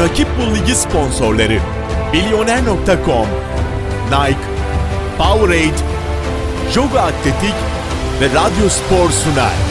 Rakip Bul Ligi sponsorları Milyoner.com Nike, Powerade, Joga Atletik ve Radyo Spor sunar.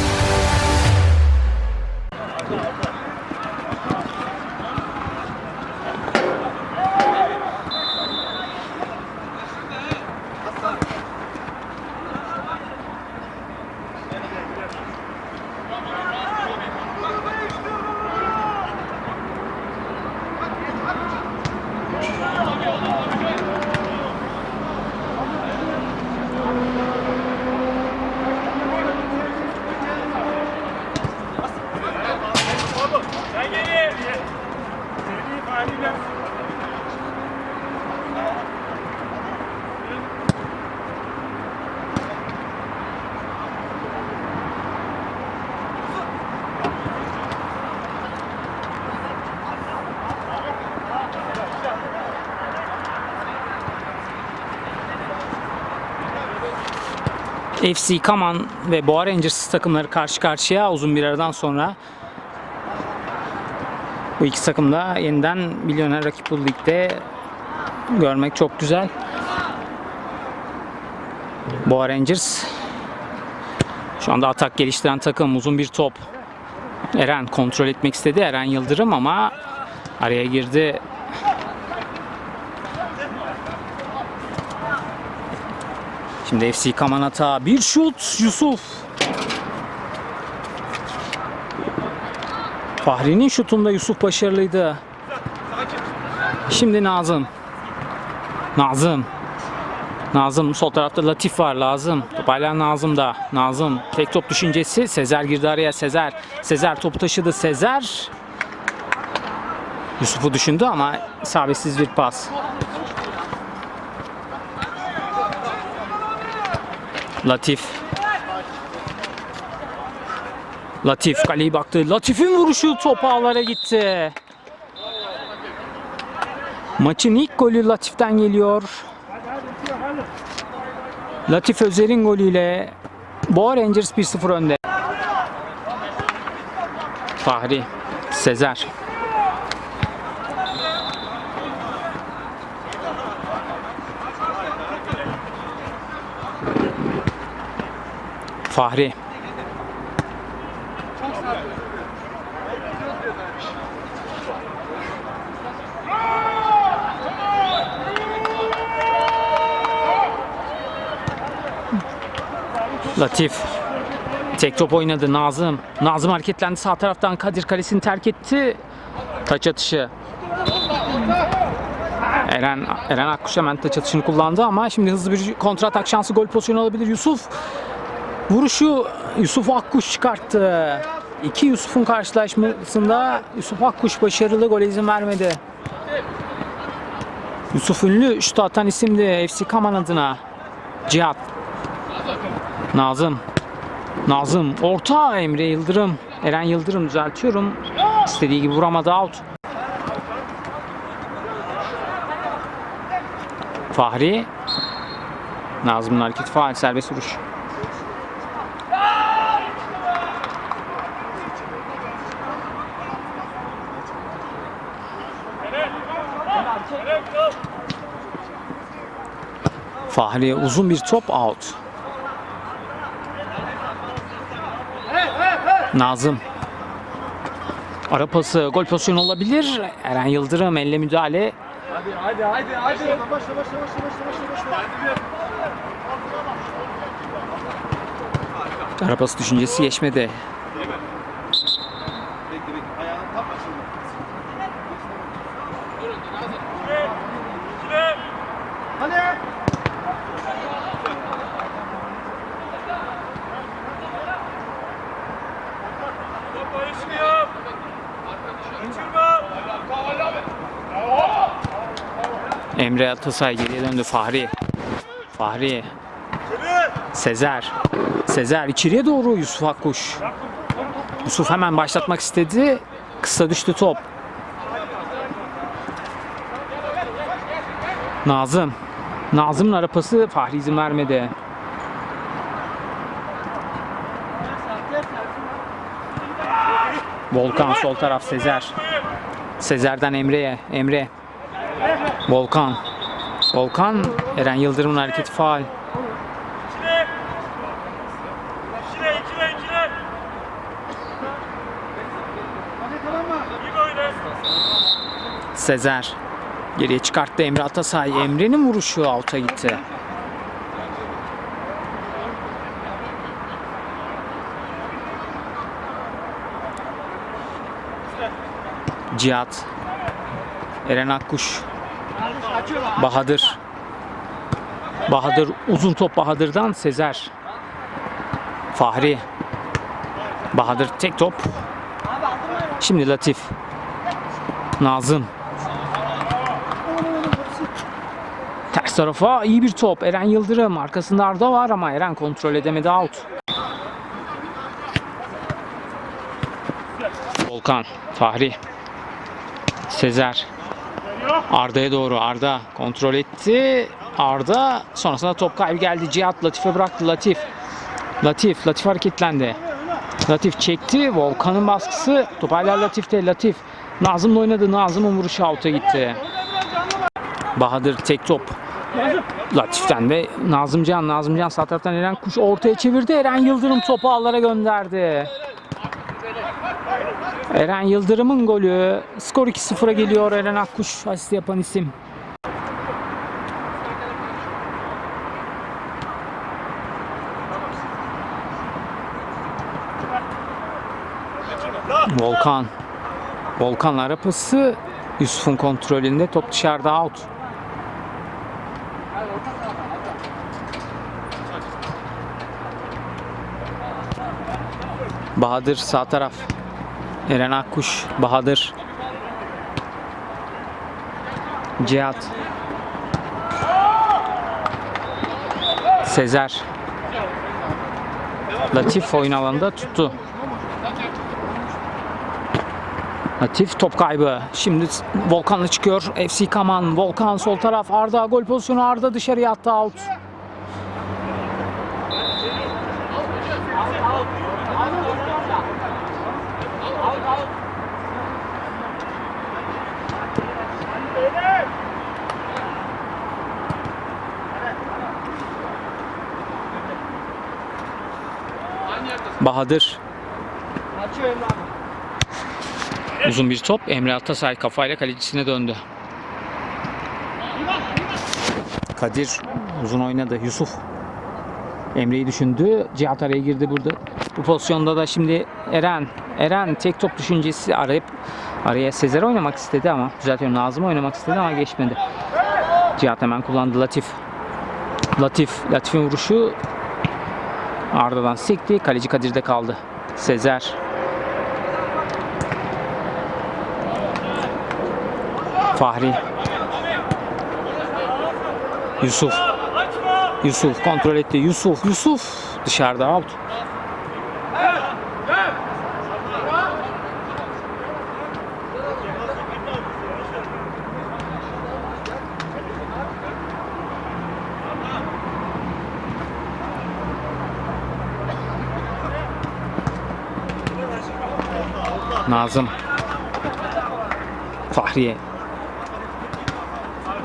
FC Kaman ve Boğa Rangers takımları karşı karşıya uzun bir aradan sonra bu iki takım da yeniden milyoner rakip bu ligde görmek çok güzel. Boğa Rangers şu anda atak geliştiren takım uzun bir top. Eren kontrol etmek istedi. Eren Yıldırım ama araya girdi. Şimdi FC Kaman hata. Bir şut Yusuf. Fahri'nin şutunda Yusuf başarılıydı. Şimdi Nazım. Nazım. Nazım sol tarafta Latif var Lazım. Top hala Nazım'da. Nazım tek top düşüncesi. Sezer girdi araya Sezer. Sezer topu taşıdı Sezer. Yusuf'u düşündü ama isabetsiz bir pas. Latif. Latif kaleye baktı. Latif'in vuruşu top ağlara gitti. Maçın ilk golü Latif'ten geliyor. Latif Özer'in golüyle Boğa Rangers 1-0 önde. Fahri, Sezer. Fahri. Latif. Tek top oynadı Nazım. Nazım hareketlendi sağ taraftan Kadir kalesini terk etti. Taç atışı. Eren Eren Akkuş hemen taç atışını kullandı ama şimdi hızlı bir kontra atak şansı gol pozisyonu alabilir Yusuf. Vuruşu Yusuf Akkuş çıkarttı. İki Yusuf'un karşılaşmasında Yusuf Akkuş başarılı gole izin vermedi. Yusuf Ünlü şut atan isimdi FC Kaman adına. Cihat. Nazım. Nazım. Orta Emre Yıldırım. Eren Yıldırım düzeltiyorum. İstediği gibi vuramadı out. Fahri. Nazım'ın hareketi faal serbest vuruş. Fahri uzun bir top out. Nazım. Ara pası gol pozisyonu olabilir. Eren Yıldırım elle müdahale. Hadi hadi hadi. Başla başla başla başla başla. Ara pası düşüncesi geçmedi. Hadi. Top barışmıyor. Kaçırma. Emre Atasay geriye döndü. Fahri. Fahri. Sezer. Sezer içeriye doğru Yusuf Akkuş. Yusuf hemen başlatmak istedi. Kısa düştü top. Nazım. Nazım'ın arapası Fahri izin vermedi. Volkan sol taraf Sezer. Sezer'den Emre'ye. Emre. Volkan. Volkan. Eren Yıldırım'ın hareketi faal. Sezer. Geriye çıkarttı Emre Atasay. Emre'nin vuruşu out'a gitti. Cihat. Eren Akkuş. Bahadır. Bahadır uzun top Bahadır'dan Sezer. Fahri. Bahadır tek top. Şimdi Latif. Nazım. Ters tarafa iyi bir top. Eren Yıldırım. Arkasında Arda var ama Eren kontrol edemedi out. Volkan. Fahri. Sezer. Arda'ya doğru. Arda kontrol etti. Arda sonrasında top kaybı geldi. Cihat Latif'e bıraktı. Latif. Latif. Latif hareketlendi. Latif çekti. Volkan'ın baskısı. Top hala Latif'te. Latif. Nazım'la oynadı. Nazım'ın vuruşu out'a gitti. Bahadır tek top. Latif'ten de Nazımcan. Nazımcan sağ taraftan Eren Kuş ortaya çevirdi. Eren Yıldırım topu ağlara gönderdi. Eren Yıldırım'ın golü. Skor 2-0'a geliyor. Eren Akkuş asist yapan isim. Volkan. Volkan'la ara pası. Yusuf'un kontrolünde top dışarıda out. Bahadır sağ taraf. Eren Akkuş, Bahadır. Cihat. Sezer. Latif oyun alanında tuttu. Latif top kaybı. Şimdi Volkan'la çıkıyor. FC Kaman. Volkan sol taraf. Arda gol pozisyonu. Arda dışarıya attı out. Bahadır. Uzun bir top. Emre Atasay kafayla kalecisine döndü. Kadir uzun oynadı. Yusuf. Emre'yi düşündü. Cihat araya girdi burada. Bu pozisyonda da şimdi Eren. Eren tek top düşüncesi arayıp araya Sezer oynamak istedi ama düzeltiyorum Nazım oynamak istedi ama geçmedi. Cihat hemen kullandı Latif. Latif. Latif'in vuruşu Arda'dan sekti. Kaleci Kadir'de kaldı. Sezer. Fahri. Yusuf. Yusuf kontrol etti. Yusuf. Yusuf. Dışarıda out. Nazım. Fahriye.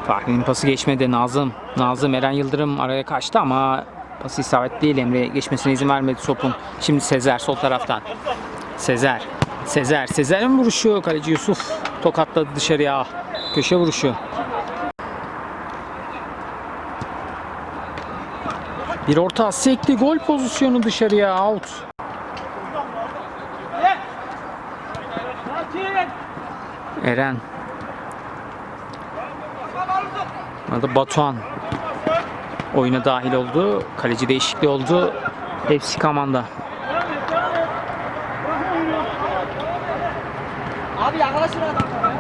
Fahri'nin pası geçmedi. Nazım. Nazım Eren Yıldırım araya kaçtı ama pası isabet değil. Emre geçmesine izin vermedi topun. Şimdi Sezer sol taraftan. Sezer. Sezer. Sezer'in vuruşu. Kaleci Yusuf tokatladı dışarıya. Köşe vuruşu. Bir orta sekti. Gol pozisyonu dışarıya. Out. Eren. Arada Batuhan oyuna dahil oldu. Kaleci değişikliği oldu. Hepsi Kaman'da. Abi yaklaşın adamları.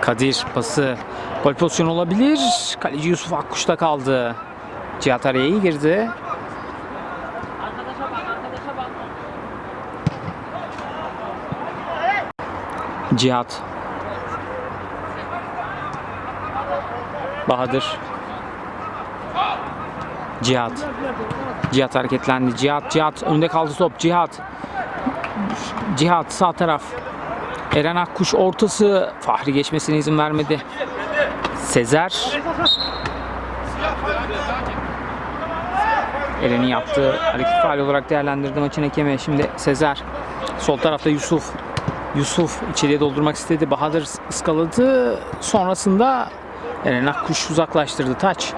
Kadir pası. Gol pozisyonu olabilir. Kaleci Yusuf Akkuş'ta kaldı. Cihat araya iyi girdi. Arkadaşa bak arkadaşa bak. Cihat. Bahadır. Cihat. Cihat hareketlendi. Cihat, Cihat. Önde kaldı top. Cihat. Cihat sağ taraf. Eren Akkuş ortası. Fahri geçmesine izin vermedi. Sezer. Eren'in yaptığı hareket faal olarak değerlendirdi maçın hakemi. Şimdi Sezer. Sol tarafta Yusuf. Yusuf içeriye doldurmak istedi. Bahadır ıskaladı. Sonrasında Eren Akkuş uzaklaştırdı. Taç.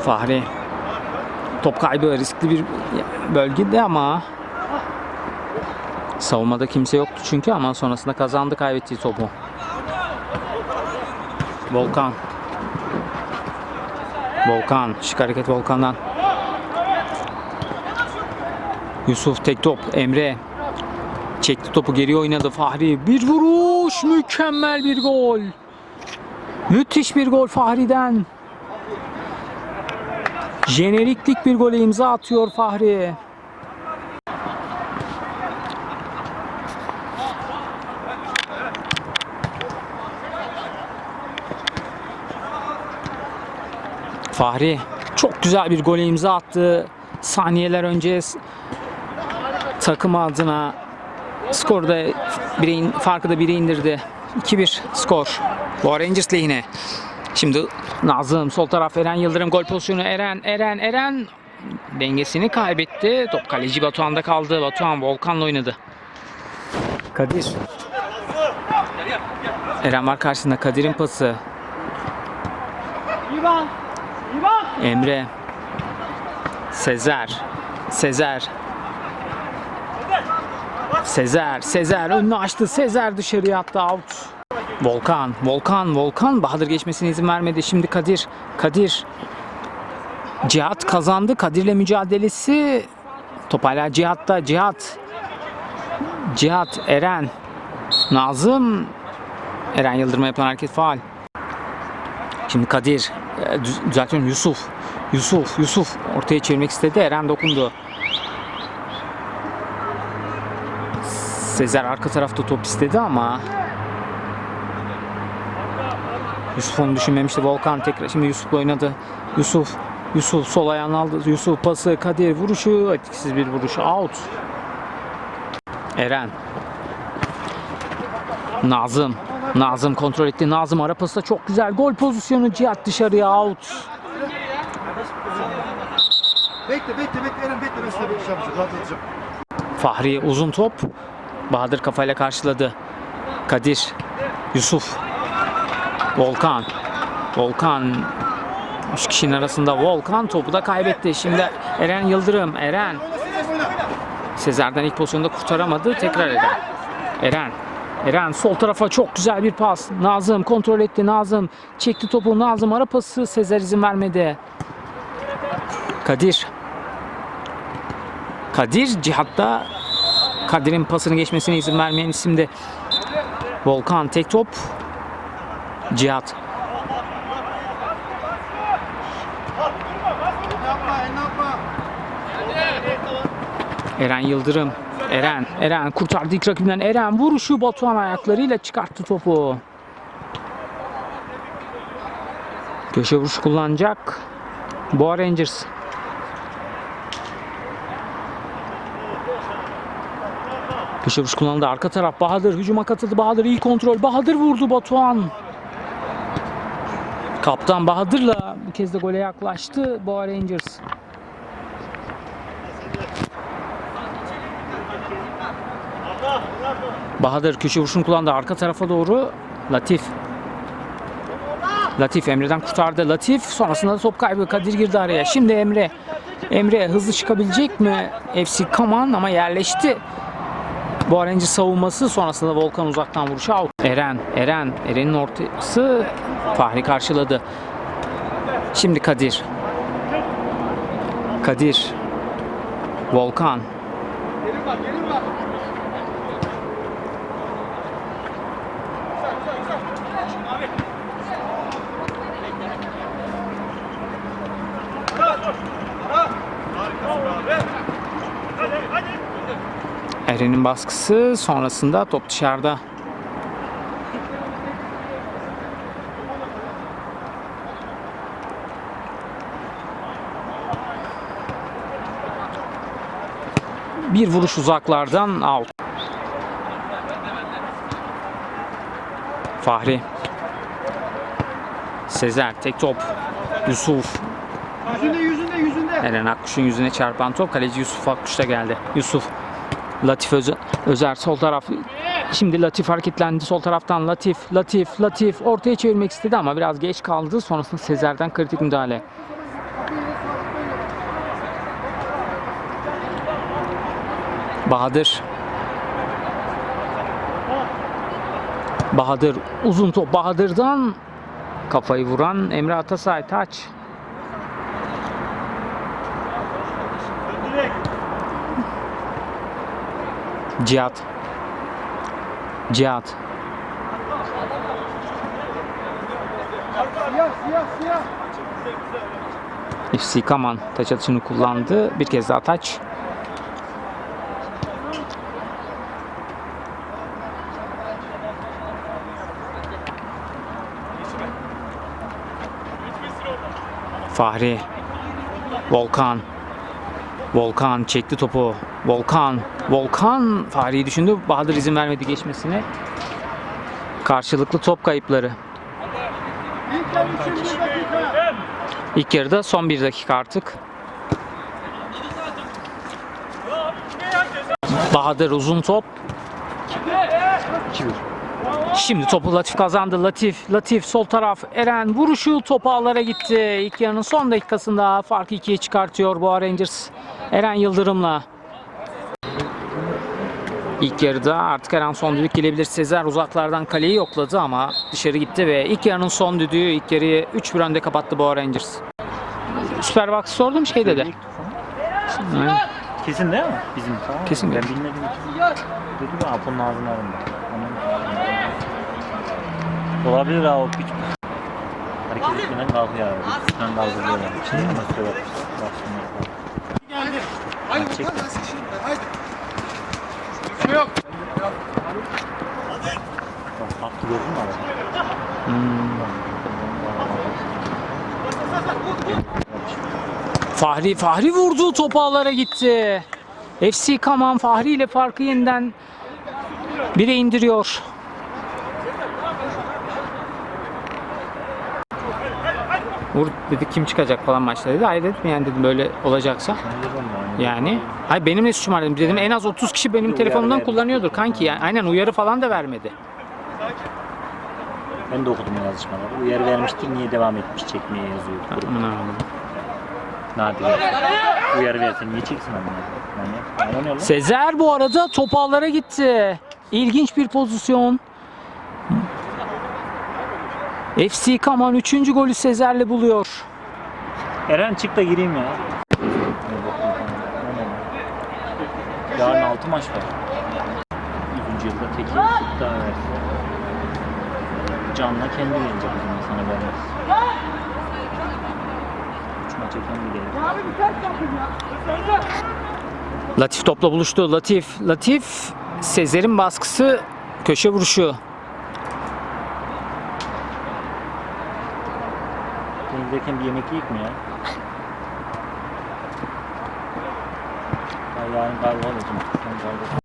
Fahri. Top kaybı riskli bir bölgede ama savunmada kimse yoktu çünkü ama sonrasında kazandı kaybettiği topu. Volkan. Volkan. Şık hareket Volkan'dan. Yusuf tek top. Emre. Çekti topu geri oynadı Fahri. Bir vuruş. Mükemmel bir gol. Müthiş bir gol Fahri'den. Jeneriklik bir gole imza atıyor Fahri. Fahri çok güzel bir gole imza attı. Saniyeler önce takım adına skoru da bire in- farkı da bire indirdi. 2-1 skor. Boğa Rangers lehine. Şimdi Nazım sol taraf Eren Yıldırım gol pozisyonu Eren Eren Eren dengesini kaybetti. Top kaleci Batuhan'da kaldı. Batuhan Volkan'la oynadı. Kadir. Eren var karşısında Kadir'in pası. Emre. Sezer. Sezer. Sezer. Sezer önünü açtı. Sezer dışarıya attı. Out. Volkan. Volkan. Volkan. Bahadır geçmesine izin vermedi. Şimdi Kadir. Kadir. Cihat kazandı. Kadir'le mücadelesi. Top hala Cihat'ta. Cihat. Cihat. Eren. Nazım. Eren Yıldırım'a yapılan hareket faal. Şimdi Kadir, e, düz- düzeltiyorum Yusuf. Yusuf, Yusuf ortaya çevirmek istedi. Eren dokundu. Sezer arka tarafta top istedi ama Yusuf onu düşünmemişti. Volkan tekrar şimdi Yusuf'la oynadı. Yusuf, Yusuf sol ayağını aldı. Yusuf pası, Kadir vuruşu etkisiz bir vuruş. Out. Eren. Nazım. Nazım kontrol etti. Nazım ara pası da çok güzel. Gol pozisyonu Cihat dışarıya out. Bekle bekle bekle Eren bekle ben sana bir şey yapacağım. Rahat edeceğim. Fahri uzun top. Bahadır kafayla karşıladı. Kadir. Yusuf. Volkan. Volkan. Üç kişinin arasında Volkan topu da kaybetti. Şimdi Eren Yıldırım. Eren. Sezer'den ilk pozisyonda kurtaramadı. Tekrar Eren. Eren. Eren sol tarafa çok güzel bir pas. Nazım kontrol etti. Nazım çekti topu. Nazım ara pası. Sezer izin vermedi. Kadir. Kadir Cihat'ta Kadir'in pasını geçmesine izin vermeyen isimde Volkan tek top Cihat. Eren Yıldırım. Eren Eren kurtardı ilk rakibinden. Eren vuruşu Batuhan ayaklarıyla çıkarttı topu. Köşe vuruş kullanacak Boğa Rangers Köşe kullanıldı. Arka taraf Bahadır hücuma katıldı. Bahadır iyi kontrol. Bahadır vurdu Batuhan. Kaptan Bahadır'la bu kez de gole yaklaştı Boğa Rangers. Bahadır köşe vuruşunu kullandı. Arka tarafa doğru Latif. Latif Emre'den kurtardı. Latif sonrasında da top kaybı. Kadir girdi araya. Şimdi Emre. Emre hızlı çıkabilecek mi? FC Kaman ama yerleşti. Bu aracı savunması sonrasında Volkan uzaktan vuruşu out. Eren, Eren, Eren'in ortası Fahri karşıladı. Şimdi Kadir. Kadir. Volkan. Eren'in baskısı sonrasında top dışarıda. Bir vuruş uzaklardan out. Fahri. Sezer tek top. Yusuf. Yüzünde yüzünde yüzünde. Eren Akkuş'un yüzüne çarpan top kaleci Yusuf Akkuş da geldi. Yusuf Latif Özer, Özer sol taraf. Şimdi Latif hareketlendi sol taraftan Latif, Latif, Latif ortaya çevirmek istedi ama biraz geç kaldı. Sonrasında Sezer'den kritik müdahale. Bahadır. Bahadır uzun top Bahadır'dan kafayı vuran Emre Atasay taç. Cihat. Cihat. FC Kaman taç atışını kullandı. Bir kez daha taç. Fahri. Volkan. Volkan çekti topu. Volkan. Volkan Fahri'yi düşündü. Bahadır izin vermedi geçmesine. Karşılıklı top kayıpları. İlk yarıda son bir dakika artık. Bahadır uzun top. Şimdi topu Latif kazandı. Latif, Latif sol taraf. Eren vuruşu topu ağlara gitti. İlk yarının son dakikasında farkı ikiye çıkartıyor Boğa Rangers. Eren Yıldırım'la. İlk yarıda artık Eren son düdük gelebilir. Sezer uzaklardan kaleyi yokladı ama dışarı gitti ve ilk yarının son düdüğü ilk yarıyı 3-1 önde kapattı Boğa Rangers. Superbox sordum şey dedi. Aynen. Kesin değil mi? Bizim tamam. Kesin Ben değil. bilmedim. Dedim ya Apo'nun ağzının ağrında. Olabilir ha o piç. Hareket etmeden kalkıyor abi. Üstünden kaldırıyorlar. Şimdi mi söyle? Bak şimdi. Geldi. Haydi Şey yok. Kalktı gördün mü abi? Fahri Fahri vurdu topu ağlara gitti. FC Kaman Fahri ile farkı yeniden bire indiriyor. Vur dedi kim çıkacak falan maçta dedi. Hayır dedim yani dedim böyle olacaksa. Yani hayır benim ne suçum var dedim. Dedim en az 30 kişi benim Uyarı telefonumdan kullanıyordur kanki yani. Aynen uyarı falan da vermedi. Ben de okudum yazışmaları. Uyarı vermiştir niye devam etmiş çekmeye yazıyor. grup. Aman Allah'ım. Nadir. Uyarı verse niye çeksin ama? Yani, ne? Sezer bu arada top ağlara gitti. İlginç bir pozisyon. FC Kaman 3. golü Sezer'le buluyor. Eren çık da gireyim ya. Yarın 6 maç var. 100. yılda tek yıl daha verse. Canla kendi o zaman sana vermez. 3 maça kendi gelecek. Abi bir ters yapın ya. Latif topla buluştu. Latif, Latif Sezer'in baskısı köşe vuruşu. Denizlerken bir yemek yiyip mi ya? Ya yarın galiba.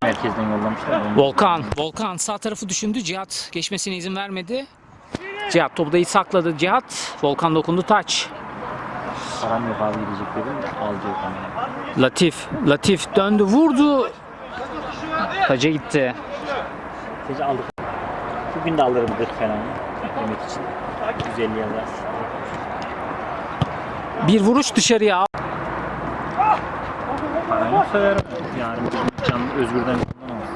Merkezden yollamışlar. Volkan, Volkan sağ tarafı düşündü. Cihat geçmesine izin vermedi. Cihat topu da iyi sakladı. Cihat, Volkan dokundu taç. Param yok abi gidecek dedim. Alcı yok ama. Latif, Latif döndü vurdu. Taca gitti. Sadece aldık. Bugün de alırım 40 falan. Yemek için. 150 yazar. Bir vuruş dışarıya. Parayı severim. Yarın bir can özgürden kullanamaz.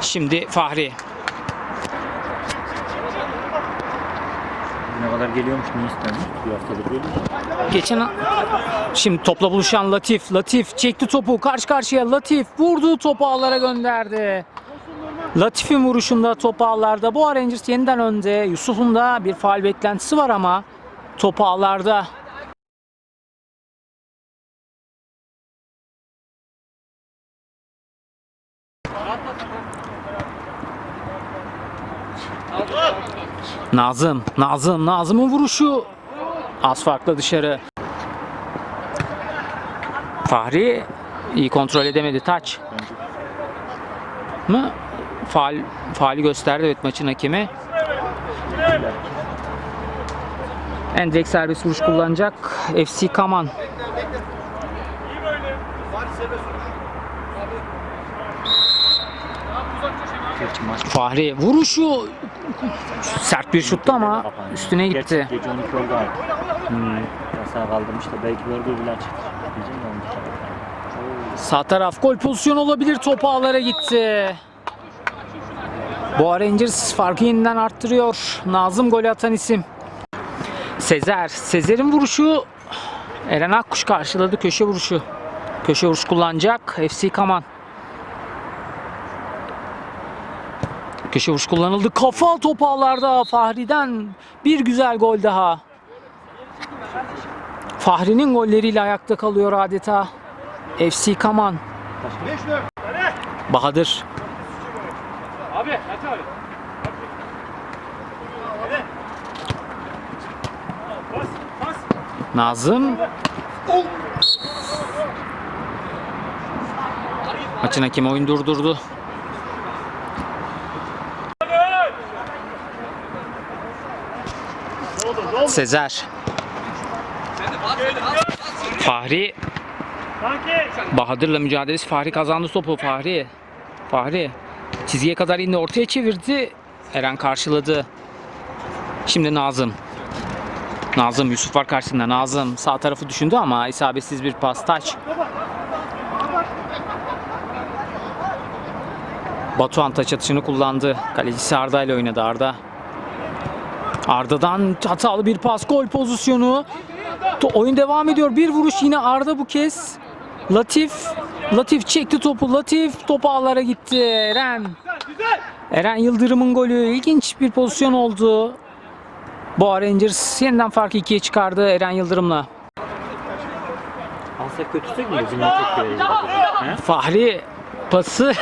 Şimdi Fahri. Ne kadar geliyormuş niye istemiş? Bir haftadır geliyor. Geçen şimdi topla buluşan Latif. Latif çekti topu karşı karşıya Latif vurdu topu ağlara gönderdi. Latif'in vuruşunda topu ağlarda. Bu Rangers yeniden önde. Yusuf'un da bir faal beklentisi var ama topu ağlarda. Nazım, Nazım, Nazım'ın vuruşu az farklı dışarı. Fahri iyi kontrol edemedi. Taç mı? Faal, faali gösterdi evet maçın hakemi. Endek serbest vuruş kullanacak. FC Kaman. Fahri vuruşu sert bir şuttu ama üstüne gitti. Gece 12 oldu abi. Hmm. Yasağı kaldırmış da belki gördüğü bile açık. Diyeceğim de 12 tane. Sağ taraf gol pozisyonu olabilir. Top ağlara gitti. Boğa Rangers farkı yeniden arttırıyor. Nazım golü atan isim. Sezer. Sezer'in vuruşu Eren Akkuş karşıladı köşe vuruşu. Köşe vuruş kullanacak. FC Kaman. Köşe vuruş kullanıldı. Kafa top ağlarda Fahri'den bir güzel gol daha. Fahri'nin golleriyle ayakta kalıyor adeta. FC Kaman. Bahadır. Abi abi. Nazım. Maçın hakemi oyun durdurdu. Sezer. Fahri. Bahadır'la mücadelesi Fahri kazandı topu Fahri. Fahri çizgiye kadar indi ortaya çevirdi. Eren karşıladı. Şimdi Nazım. Nazım Yusuf var karşısında. Nazım sağ tarafı düşündü ama isabetsiz bir pas. Taç. Batuhan taç atışını kullandı. Kalecisi Arda ile oynadı Arda. Arda'dan hatalı bir pas. Gol pozisyonu. Oyun devam ediyor. Bir vuruş yine Arda bu kez. Latif. Latif çekti topu. Latif topu ağlara gitti. Eren. Eren Yıldırım'ın golü. İlginç bir pozisyon oldu. Boğa Rangers yeniden farkı ikiye çıkardı Eren Yıldırım'la. Alsak götürsek mi? Bizim? Fahri pası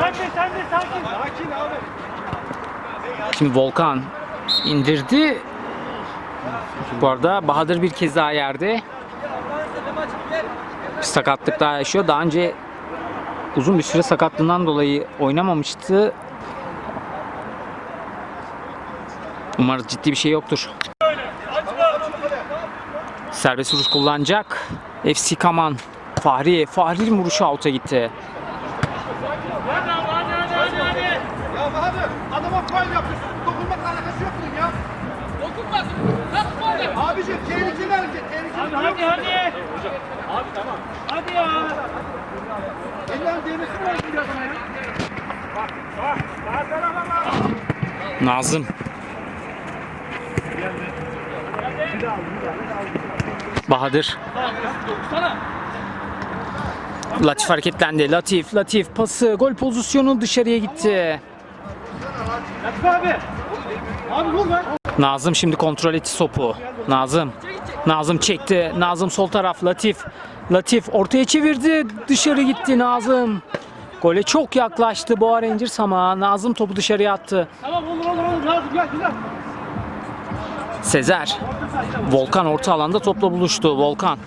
Sen de sen de sakin. Sakin abi. Şimdi Volkan indirdi. Bu arada Bahadır bir kez daha yerde. Bir sakatlık daha yaşıyor. Daha önce uzun bir süre sakatlığından dolayı oynamamıştı. Umarız ciddi bir şey yoktur. Serbest vuruş kullanacak. FC Kaman. Fahri. Fahri'nin vuruşu out'a gitti. Nazım. Bahadır. Latif hareketlendi. Latif, Latif pası, gol pozisyonu dışarıya gitti. Latif abi. Abi vur lan. Nazım şimdi kontrol etti topu. Nazım. Nazım çekti. Nazım sol taraf. Latif. Latif ortaya çevirdi. Dışarı gitti Nazım. Gole çok yaklaştı Boğa Rangers ama Nazım topu dışarıya attı. Tamam olur olur olur. Lazım gel güzel. Sezer. Volkan orta alanda topla buluştu. Volkan.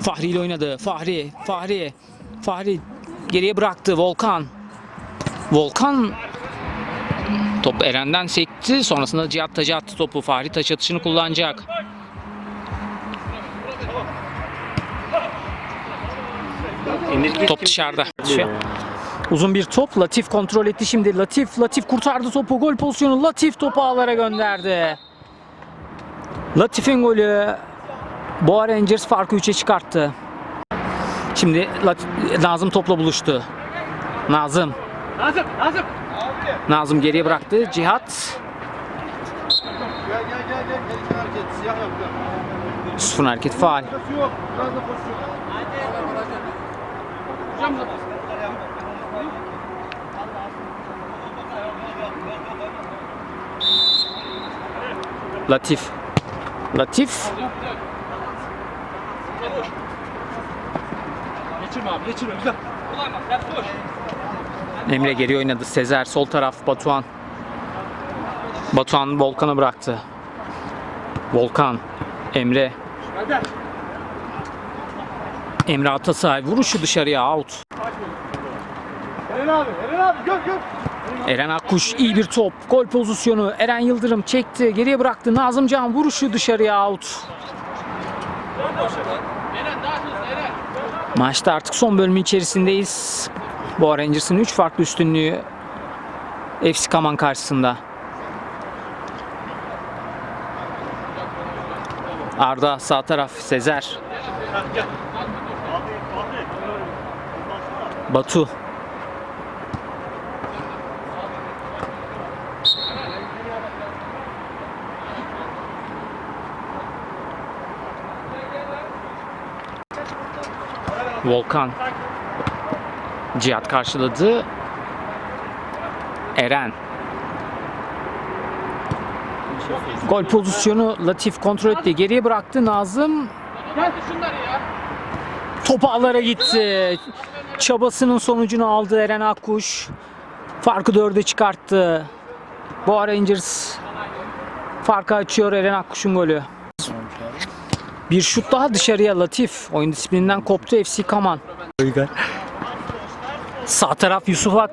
Fahri ile oynadı. Fahri, Fahri, Fahri geriye bıraktı. Volkan. Volkan top Eren'den sekti. Sonrasında Cihat Taç'a attı topu. Fahri taç atışını kullanacak. Top dışarıda. Uzun bir top. Latif kontrol etti şimdi. Latif, Latif kurtardı topu. Gol pozisyonu. Latif topu ağlara gönderdi. Latif'in golü. Boğa Rangers farkı 3'e çıkarttı. Şimdi Nazım topla buluştu. Nazım. Lazım. Abi Nazım geriye bıraktı. Cihat. gel gel gel hareket. Siyah faal. Alakası yok. Biraz da pozisyon. Hocam da Latif. Latif. Geçirme abi geçirme güzel. Emre geri oynadı. Sezer sol taraf Batuhan. Batuhan Volkan'a bıraktı. Volkan. Emre. Hadi. Emre Atasay vuruşu dışarıya out. Eren abi, Eren abi gör gör. Eren Akkuş iyi bir top. Gol pozisyonu. Eren Yıldırım çekti. Geriye bıraktı. Nazım Can vuruşu dışarıya out. Maçta artık son bölümü içerisindeyiz. Boğa Rangers'ın 3 farklı üstünlüğü FC Kaman karşısında. Arda sağ taraf Sezer. Batu. Volkan. Cihat karşıladı. Eren. Gol pozisyonu Latif kontrol etti. Geriye bıraktı Nazım. Top ağlara gitti. Çabasının sonucunu aldı Eren Akkuş. Farkı dörde çıkarttı. Boğa Rangers farkı açıyor Eren Akkuş'un golü. Bir şut daha dışarıya Latif. Oyun disiplininden koptu FC Kaman. Sağ taraf Yusuf Ak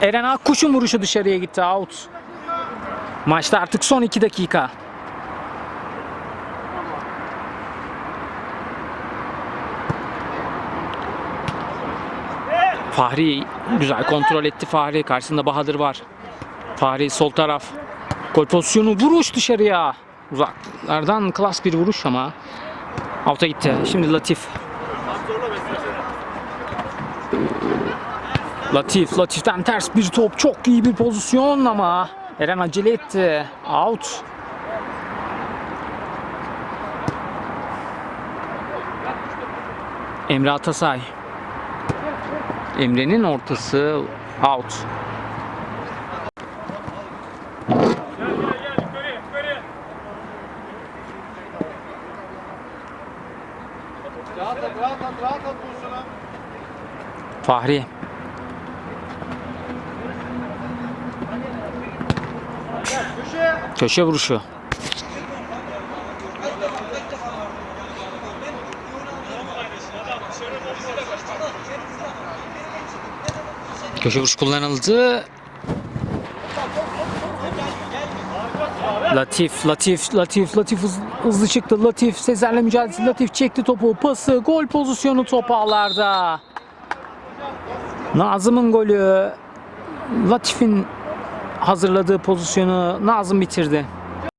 Eren Akkuş'un vuruşu dışarıya gitti out. Maçta artık son 2 dakika. Fahri güzel kontrol etti Fahri. Karşısında Bahadır var. Fahri sol taraf. Gol pozisyonu vuruş dışarıya. Uzaklardan klas bir vuruş ama out'a gitti. Şimdi Latif. Latif, Latif'ten ters bir top. Çok iyi bir pozisyon ama Eren acele etti. Out. Emre Atasay. Emre'nin ortası out. Fahri. Köşe vuruşu. Köşe vuruş kullanıldı. Latif, Latif, Latif, Latif hız- hızlı çıktı. Latif Sezer'le mücadelesi. Latif çekti topu. Pası, gol pozisyonu top ağlarda. Nazım'ın golü. Latif'in hazırladığı pozisyonu Nazım bitirdi.